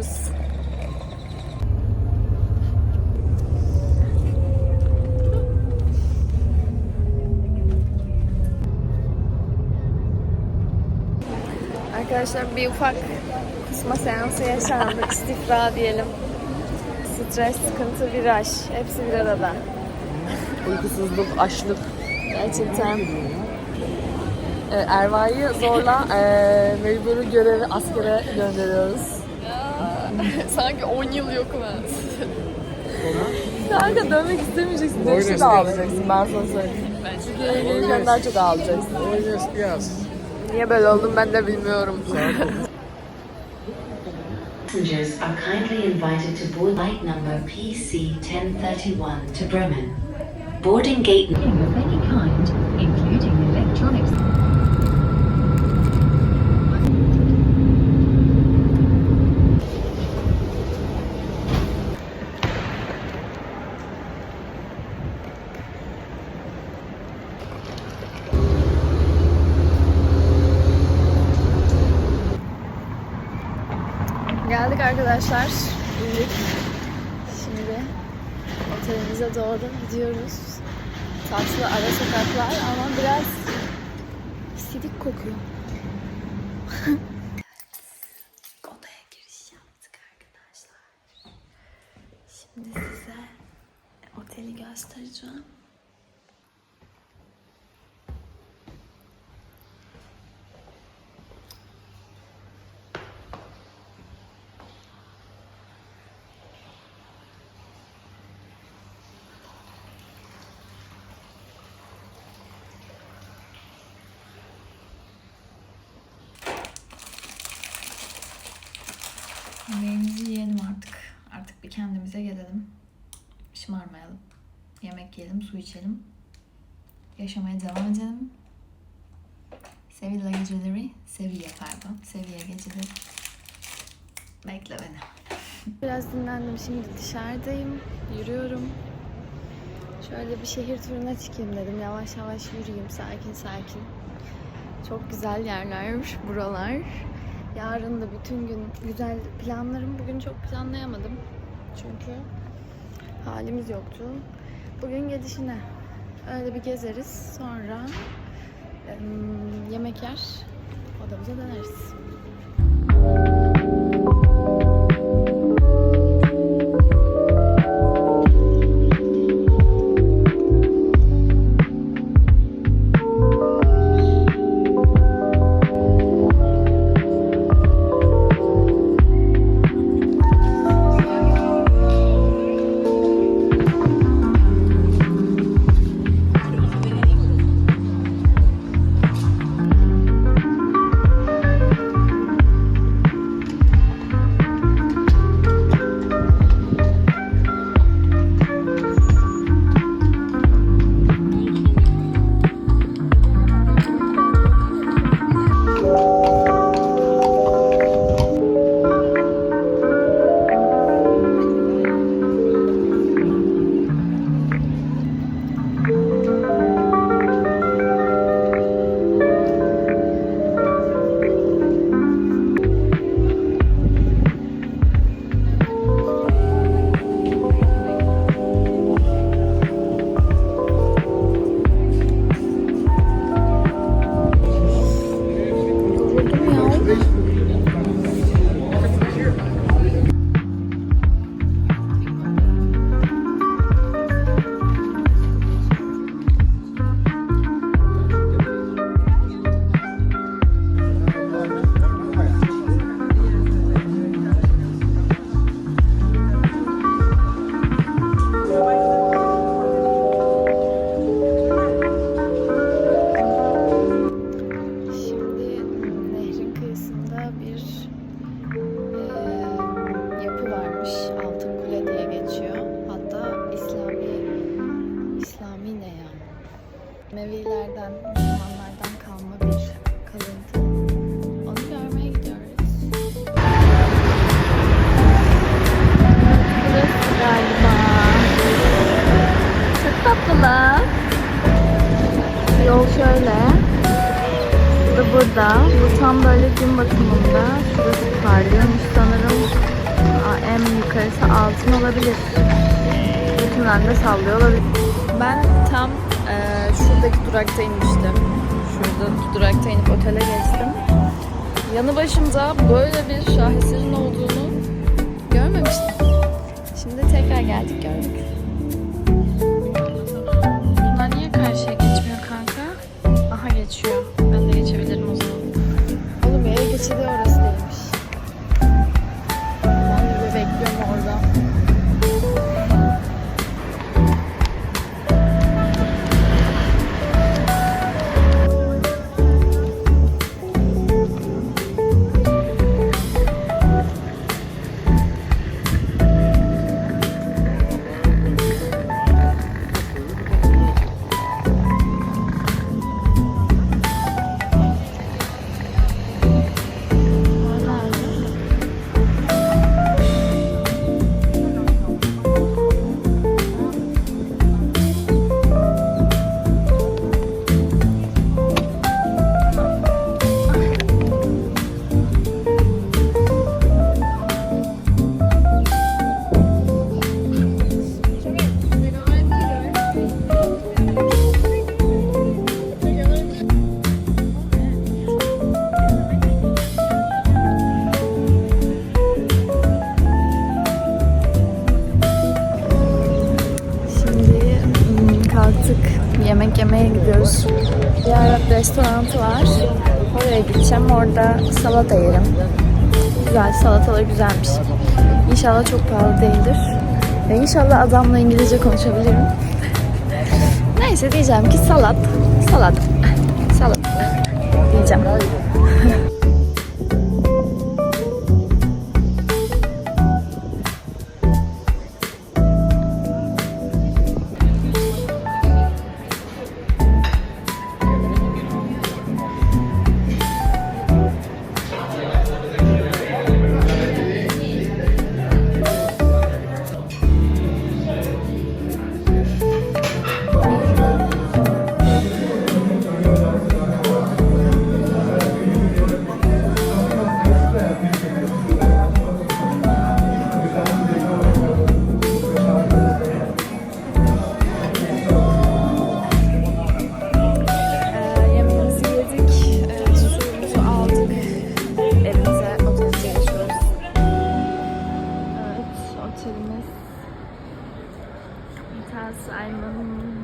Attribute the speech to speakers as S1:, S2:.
S1: gidiyoruz. Arkadaşlar bir ufak kusma seansı yaşandı. İstifra diyelim. Stres, sıkıntı, viraj. Hepsi bir arada.
S2: Uykusuzluk, açlık.
S1: Gerçekten.
S2: Ee, Erva'yı zorla e, mecburi görevi askere gönderiyoruz.
S1: Sanki 10 yıl yokum ben.
S2: Kanka dönmek istemeyeceksin. Dönüşte de ağlayacaksın ben sana söyleyeyim. Türkiye'ye gelirken daha çok ağlayacaksın. Niye böyle oldum ben de bilmiyorum.
S3: Passengers are kindly invited to board flight number PC 1031 to Bremen. Boarding gate
S4: of any kind,
S1: Geldik arkadaşlar. İndik. Şimdi otelimize doğru gidiyoruz. Tatlı ara sokaklar ama biraz sidik kokuyor. Odaya giriş yaptık arkadaşlar. Şimdi size oteli göstereceğim. Yemeğimizi yiyelim artık. Artık bir kendimize gelelim. Şımarmayalım. Yemek yiyelim, su içelim. Yaşamaya devam edelim. Sevilla geceleri, Sevilla pardon. Sevilla geceleri. Bekle beni. Biraz dinlendim. Şimdi dışarıdayım. Yürüyorum. Şöyle bir şehir turuna çıkayım dedim. Yavaş yavaş yürüyeyim. Sakin sakin. Çok güzel yerlermiş buralar. Yarın da bütün gün güzel planlarım. Bugün çok planlayamadım. Çünkü halimiz yoktu. Bugün gidişine öyle bir gezeriz. Sonra em, yemek yer. Odamıza döneriz. Burada. Bu tam böyle gün batımında. Şurası parlıyormuş sanırım. en yukarısı altın olabilir. Götümden de sallıyor olabilir. Ben tam eee, şuradaki durakta inmiştim. Şuradaki durakta inip otele geçtim. Yanı başımda böyle bir şaheserin olduğunu görmemiştim. Şimdi tekrar geldik gördük. karşı da orası. yemek yemeye gidiyoruz. Bir Arap restoranı var. Oraya gideceğim. Orada salata yerim. Güzel, salatalar güzelmiş. İnşallah çok pahalı değildir. Ve inşallah adamla İngilizce konuşabilirim. Neyse diyeceğim ki salat, salat, salat diyeceğim. down.